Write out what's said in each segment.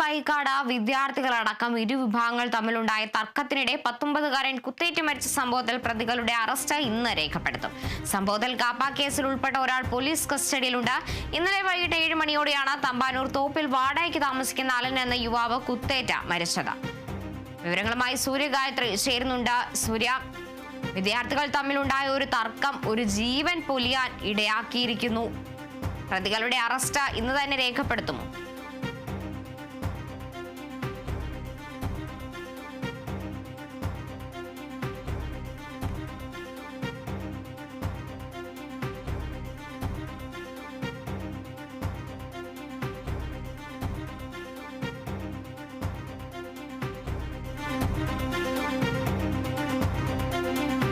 തൈക്കാട് വിദ്യാർത്ഥികളടക്കം ഇരുവിഭാഗങ്ങൾ തമ്മിലുണ്ടായ തർക്കത്തിനിടെ പത്തൊമ്പതുകാരൻ കുത്തേറ്റ് മരിച്ച സംഭവത്തിൽ പ്രതികളുടെ അറസ്റ്റ് ഇന്ന് രേഖപ്പെടുത്തും. സംഭവത്തിൽ കാപ്പ കേസിൽ ഉൾപ്പെട്ട ഒരാൾ പോലീസ് കസ്റ്റഡിയിലുണ്ട്. ഇന്നലെ വൈകിട്ട് ഏഴ് മണിയോടെയാണ് തമ്പാനൂർ തോപ്പിൽ വാടകയ്ക്ക് താമസിക്കുന്ന അലൻ എന്ന യുവാവ് കുത്തേറ്റ മരിച്ചത്. വിവരങ്ങളുമായി സൂര്യഗായത്രി ചേരുന്നുണ്ട്. സൂര്യ വിദ്യാർത്ഥികൾ തമ്മിലുണ്ടായ ഒരു തർക്കം ഒരു ജീവൻ പൊലിയാൻ ഇടയാക്കിയിരിക്കുന്നു. പ്രതികളുടെ അറസ്റ്റ് ഇന്ന് തന്നെ രേഖപ്പെടുത്തുമോ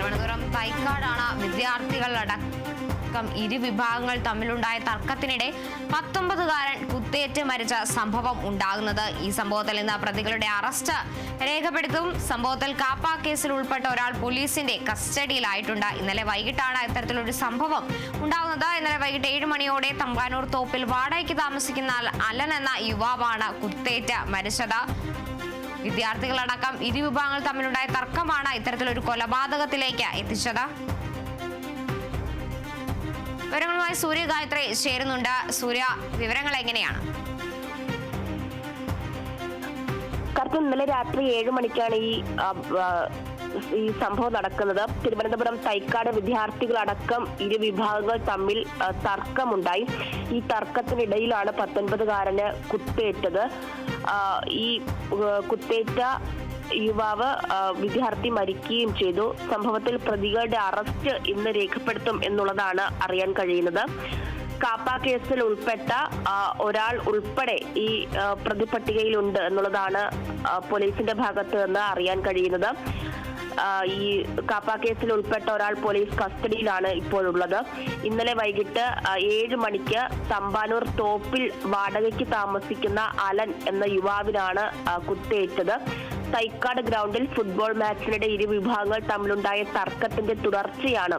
തിരുവനന്തപുരം തൈക്കാടാണ് വിദ്യാർത്ഥികളടക്കം ഇരു വിഭാഗങ്ങൾ തമ്മിലുണ്ടായ തർക്കത്തിനിടെ പത്തൊമ്പതുകാരൻ കുത്തേറ്റ് മരിച്ച സംഭവം ഉണ്ടാകുന്നത്. ഈ സംഭവത്തിൽ നിന്ന് പ്രതികളുടെ അറസ്റ്റ് രേഖപ്പെടുത്തും. സംഭവത്തിൽ കാപ്പ കേസിൽ ഉൾപ്പെട്ട ഒരാൾ പോലീസിന്റെ കസ്റ്റഡിയിലായിട്ടുണ്ട്. ഇന്നലെ വൈകിട്ടാണ് ഇത്തരത്തിലൊരു സംഭവം ഉണ്ടാകുന്നത്. ഇന്നലെ വൈകിട്ട് ഏഴ് മണിയോടെ തമ്പാനൂർ തോപ്പിൽ വാടകയ്ക്ക് താമസിക്കുന്ന അലൻ എന്ന യുവാവാണ് കുത്തേറ്റ് മരിച്ചത്. വിദ്യാർത്ഥികളടക്കം ഇരുവിഭാഗങ്ങൾ തമ്മിലുണ്ടായ തർക്കമാണ് ഇത്തരത്തിലൊരു കൊലപാതകത്തിലേക്ക് എത്തിച്ചത്. വിവരങ്ങളുമായി സൂര്യ ഗായത്രി ചേരുന്നുണ്ട്. സൂര്യ വിവരങ്ങൾ എങ്ങനെയാണ്? കറക്റ്റ് ഇന്നലെ രാത്രി ഏഴ് മണിക്കാണ് ഈ ഈ സംഭവം നടക്കുന്നത്. തിരുവനന്തപുരം തൈക്കാട് വിദ്യാർത്ഥികളടക്കം ഇരു വിഭാഗങ്ങൾ തമ്മിൽ തർക്കമുണ്ടായി. ഈ തർക്കത്തിനിടയിലാണ് പത്തൊൻപതുകാരന് കുത്തേറ്റത്. ഈ കുത്തേറ്റ യുവാവ് വിദ്യാർത്ഥി മരിക്കുകയും ചെയ്തു. സംഭവത്തിൽ പ്രതികളുടെ അറസ്റ്റ് ഇന്ന് രേഖപ്പെടുത്തും എന്നുള്ളതാണ് അറിയാൻ കഴിയുന്നത്. കാപ്പ കേസിൽ ഉൾപ്പെട്ട ഒരാൾ ഉൾപ്പെടെ ഈ പ്രതിപട്ടികയിലുണ്ട് എന്നുള്ളതാണ് പോലീസിന്റെ ഭാഗത്ത് നിന്ന് അറിയാൻ കഴിയുന്നത്. ഈ കാപ്പ കേസിൽ ഉൾപ്പെട്ട ഒരാൾ പോലീസ് കസ്റ്റഡിയിലാണ് ഇപ്പോഴുള്ളത്. ഇന്നലെ വൈകിട്ട് ഏഴ് മണിക്ക് തമ്പാനൂർ തോപ്പിൽ വാടകയ്ക്ക് താമസിക്കുന്ന അലൻ എന്ന യുവാവിനാണ് കുത്തേറ്റത്. തൈക്കാട് ഗ്രൗണ്ടിൽ ഫുട്ബോൾ മാച്ചിനിടെ ഇരു വിഭാഗങ്ങൾ തമ്മിലുണ്ടായ തർക്കത്തിന്റെ തുടർച്ചയാണ്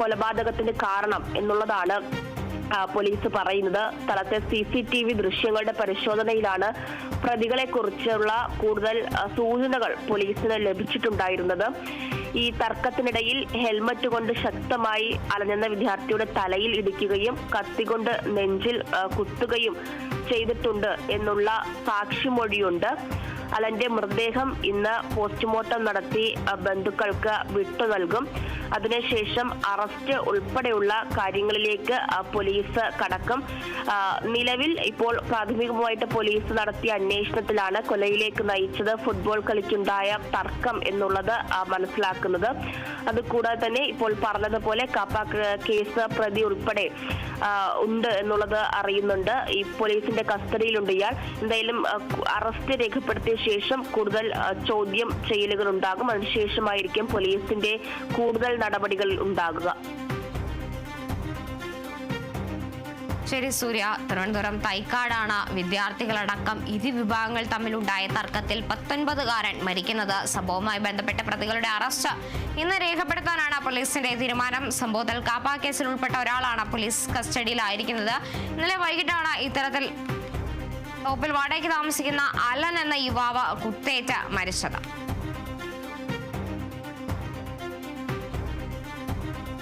കൊലപാതകത്തിന്റെ കാരണം എന്നുള്ളതാണ് പോലീസ് പറയുന്നത്. സ്ഥലത്തെ സി സി ടി വി ദൃശ്യങ്ങളുടെ പരിശോധനയിലാണ് പ്രതികളെ കുറിച്ചുള്ള കൂടുതൽ സൂചനകൾ പോലീസിന് ലഭിച്ചിട്ടുണ്ടായിരുന്നത്. ഈ തർക്കത്തിനിടയിൽ ഹെൽമറ്റ് കൊണ്ട് ശക്തമായി അലഞ്ഞെന്ന വിദ്യാർത്ഥിയുടെ തലയിൽ ഇടിക്കുകയും കത്തികൊണ്ട് നെഞ്ചിൽ കുത്തുകയും ചെയ്തിട്ടുണ്ട് എന്നുള്ള സാക്ഷിമൊഴിയുണ്ട്. അലന്റെ മൃതദേഹം ഇന്ന് പോസ്റ്റ്മോർട്ടം നടത്തി ബന്ധുക്കൾക്ക് വിട്ടു നൽകും. അതിനുശേഷം അറസ്റ്റ് ഉൾപ്പെടെയുള്ള കാര്യങ്ങളിലേക്ക് പോലീസ് കടക്കും. നിലവിൽ ഇപ്പോൾ പ്രാഥമികമായിട്ട് പോലീസ് നടത്തിയ അന്വേഷണത്തിലാണ് കൊലയിലേക്ക് നയിച്ചത് ഫുട്ബോൾ കളിക്കുണ്ടായ തർക്കം എന്നുള്ളത് മനസ്സിലാക്കുന്നത്. അതുകൂടാതെ തന്നെ ഇപ്പോൾ പറഞ്ഞതുപോലെ കാപ്പ കേസ് പ്രതി ഉൾപ്പെടെ ഉണ്ട് എന്നുള്ളത് അറിയുന്നുണ്ട്. ഈ പോലീസിന്റെ കസ്റ്റഡിയിലുണ്ട് ഇയാൾ. എന്തായാലും അറസ്റ്റ് രേഖപ്പെടുത്തിയ ശേഷം കൂടുതൽ ചോദ്യം ചെയ്യലുകൾ ഉണ്ടാകും അതിനുശേഷമായിരിക്കും പോലീസിന്റെ കൂടുതൽ നടപടികൾ ഉണ്ടാകുക. ശരി സൂര്യ. തിരുവനന്തപുരം തൈക്കാടാണ് വിദ്യാർത്ഥികളടക്കം ഇരു വിഭാഗങ്ങൾ തമ്മിലുണ്ടായ തർക്കത്തിൽ പത്തൊൻപതുകാരൻ മരിക്കുന്നത്. സംഭവവുമായി ബന്ധപ്പെട്ട പ്രതികളുടെ അറസ്റ്റ് ഇന്ന് രേഖപ്പെടുത്താനാണ് പോലീസിന്റെ തീരുമാനം. സംഭവത്തിൽ കാപ്പ കേസിൽ ഉൾപ്പെട്ട ഒരാളാണ് പോലീസ് കസ്റ്റഡിയിലായിരിക്കുന്നത്. ഇന്നലെ വൈകിട്ടാണ് ഇത്തരത്തിൽ ടോപ്പിൽ വാടകയ്ക്ക് താമസിക്കുന്ന അലൻ എന്ന യുവാവ് കുത്തേറ്റ് മരിച്ചത്.